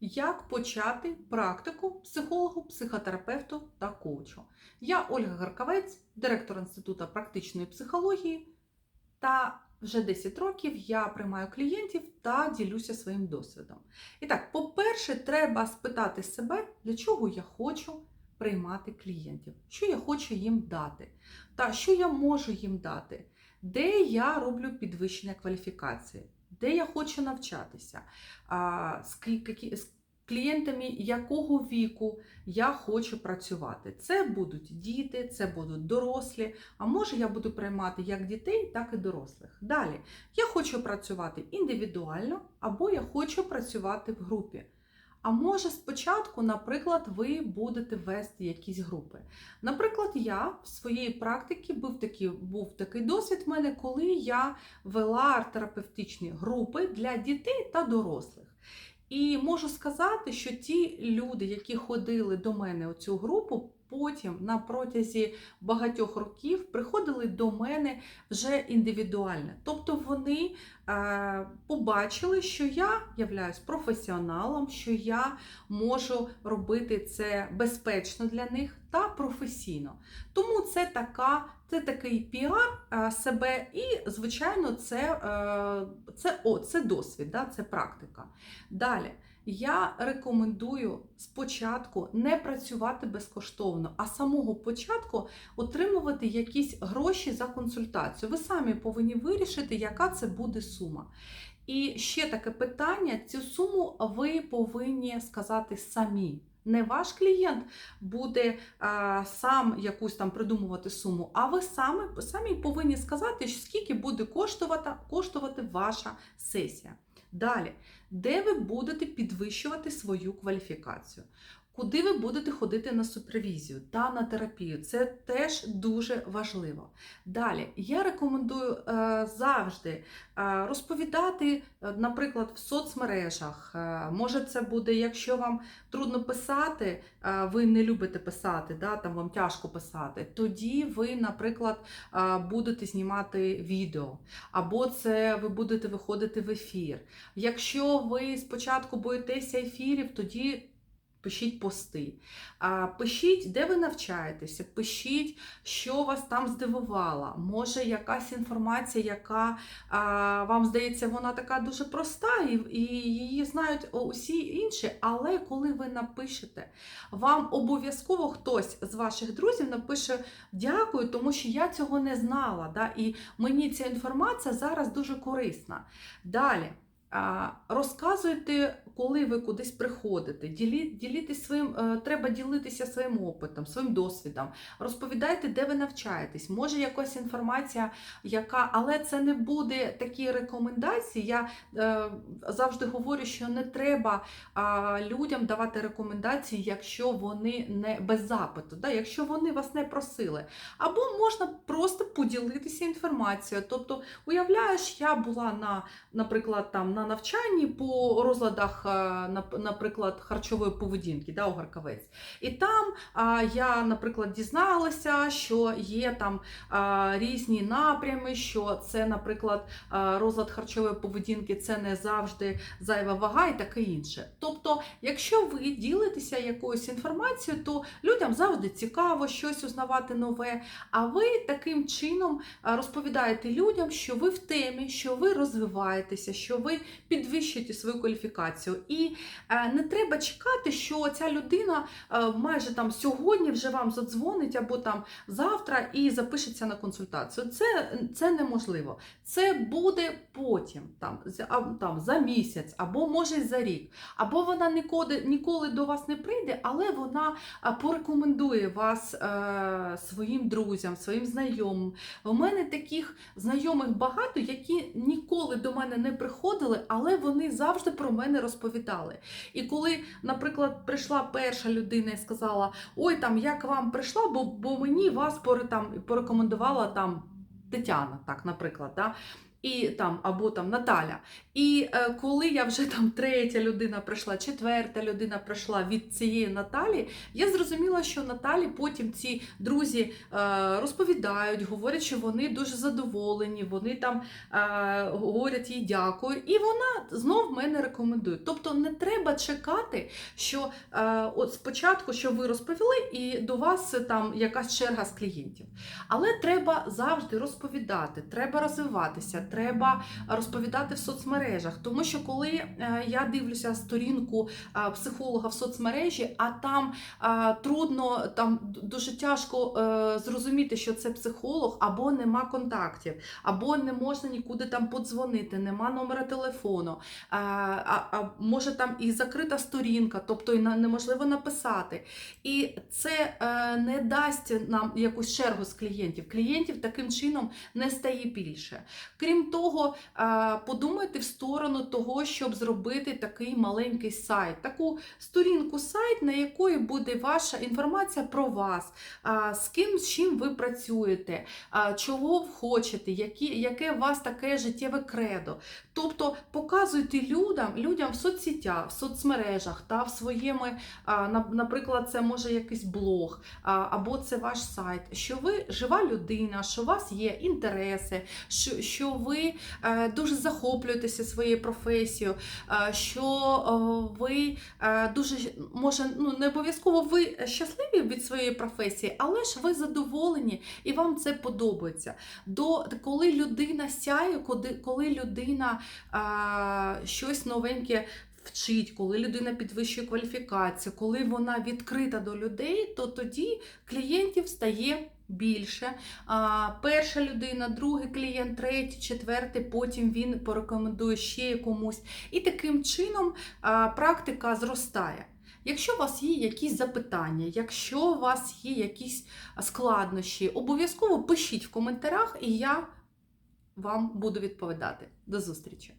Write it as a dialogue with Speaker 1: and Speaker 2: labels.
Speaker 1: Як почати практику психологу, психотерапевту та коучу? Я Ольга Гаркавець, директор Інституту практичної психології, та вже 10 років я приймаю клієнтів та ділюся своїм досвідом. І так, по-перше, треба спитати себе, для чого я хочу приймати клієнтів, що я хочу їм дати, та що я можу їм дати, де я роблю підвищення кваліфікації, де я хочу навчатися, з клієнтами якого віку я хочу працювати. Це будуть діти, це будуть дорослі, а може я буду приймати як дітей, так і дорослих. Далі я хочу працювати індивідуально, або я хочу працювати в групі. А може спочатку, наприклад, ви будете вести якісь групи. Наприклад, я в своїй практиці був такий, був такий досвід в мене, коли я вела арт-терапевтичні групи для дітей та дорослих. І можу сказати, що ті люди, які ходили до мене у цю групу, потім на протязі багатьох років приходили до мене вже індивідуально. Тобто вони е, побачили, що я являюсь професіоналом, що я можу робити це безпечно для них та професійно. Тому це така. Це такий піар е, себе, і, звичайно, це, е, це, о, це досвід, да, це практика. Далі, я рекомендую спочатку не працювати безкоштовно, а з самого початку отримувати якісь гроші за консультацію. Ви самі повинні вирішити, яка це буде сума. І ще таке питання: цю суму ви повинні сказати самі. Не ваш клієнт буде а, сам якусь там придумувати суму, а ви самі, самі повинні сказати, скільки буде коштувати, коштувати ваша сесія. Далі, де ви будете підвищувати свою кваліфікацію? Куди ви будете ходити на супервізію та на терапію? Це теж дуже важливо. Далі, я рекомендую е, завжди е, розповідати, е, наприклад, в соцмережах. Може, це буде, якщо вам трудно писати, ви не любите писати, да, там вам тяжко писати, тоді ви, наприклад, будете знімати відео, або це ви будете виходити в ефір. Якщо ви спочатку боїтеся ефірів, тоді пишіть пости. Пишіть, де ви навчаєтеся, пишіть, що вас там здивувало. Може, якась інформація, яка вам здається, вона така дуже проста, і, її знають усі інші. Але коли ви напишете, вам обов'язково хтось з ваших друзів напише дякую, тому що я цього не знала. Да? І мені ця інформація зараз дуже корисна. Далі. Розказуйте, коли ви кудись приходите, ділі, своїм, е, треба ділитися своїм опитом, своїм досвідом. Розповідайте, де ви навчаєтесь. Може, якась інформація, яка, але це не буде такі рекомендації. Я е, завжди говорю, що не треба а, людям давати рекомендації, якщо вони не без запиту, да? якщо вони вас не просили. Або можна просто поділитися інформацією. Тобто, уявляєш, я була на, наприклад, там на навчанні по розладах, е, наприклад, харчової поведінки, да, у І там я, наприклад, дізналася, що є там різні напрями, що це, наприклад, розлад харчової поведінки це не завжди зайва вага і таке інше. Тобто, якщо ви ділитеся якоюсь інформацією, то людям завжди цікаво щось узнавати нове. А ви таким чином розповідаєте людям, що ви в темі, що ви розвиваєтеся, що ви підвищуєте свою кваліфікацію. І е, не треба чекати, що ця людина е, майже там сьогодні вже вам задзвонить або там завтра і запишеться на консультацію. Це, це неможливо. Це буде потім, там, там, за місяць, або може за рік. Або вона ніколи, ніколи до вас не прийде, але вона порекомендує вас е, своїм друзям, своїм знайомим. У мене таких знайомих багато, які ніколи до мене не приходили, але вони завжди про мене розповідали. І коли, наприклад, прийшла перша людина і сказала: Ой, там як вам прийшла, бо, бо мені вас там, порекомендувала там Тетяна, так, наприклад. Да? І там, або там Наталя. І е, коли я вже там третя людина прийшла, четверта людина прийшла від цієї Наталі, я зрозуміла, що Наталі потім ці друзі е, розповідають, говорять, що вони дуже задоволені, вони там е, говорять їй дякую, і вона знов мене рекомендує. Тобто не треба чекати, що е, от спочатку, що ви розповіли, і до вас там якась черга з клієнтів. Але треба завжди розповідати, треба розвиватися, треба розповідати в соцмережах. Тому що коли е, я дивлюся сторінку е, психолога в соцмережі, а там е, трудно, там дуже тяжко зрозуміти, що це психолог, або нема контактів, або не можна нікуди там подзвонити, нема номера телефону, а, може там і закрита сторінка, тобто і неможливо написати. І це не дасть нам якусь чергу з клієнтів. Клієнтів таким чином не стає більше. Крім того, е, подумайте в сторону того, щоб зробити такий маленький сайт, таку сторінку сайт, на якої буде ваша інформація про вас, з ким, з чим ви працюєте, чого ви хочете, яке у вас таке життєве кредо. Тобто показуйте людям, людям в соцсетях, в соцмережах та в своєму, наприклад, це може якийсь блог, або це ваш сайт, що ви жива людина, що у вас є інтереси, що, що ви е, дуже захоплюєтеся своєю професією, е, що е, ви дуже може, ну не обов'язково ви щасливі від своєї професії, але ж ви задоволені і вам це подобається. До коли людина сяє, коли, людина щось новеньке вчить, коли людина підвищує кваліфікацію, коли вона відкрита до людей, то тоді клієнтів стає більше. А, перша людина, другий клієнт, третій, четвертий, потім він порекомендує ще комусь. І таким чином а, практика зростає. Якщо у вас є якісь запитання, якщо у вас є якісь складнощі, обов'язково пишіть в коментарях, і я вам буду відповідати. До зустрічі!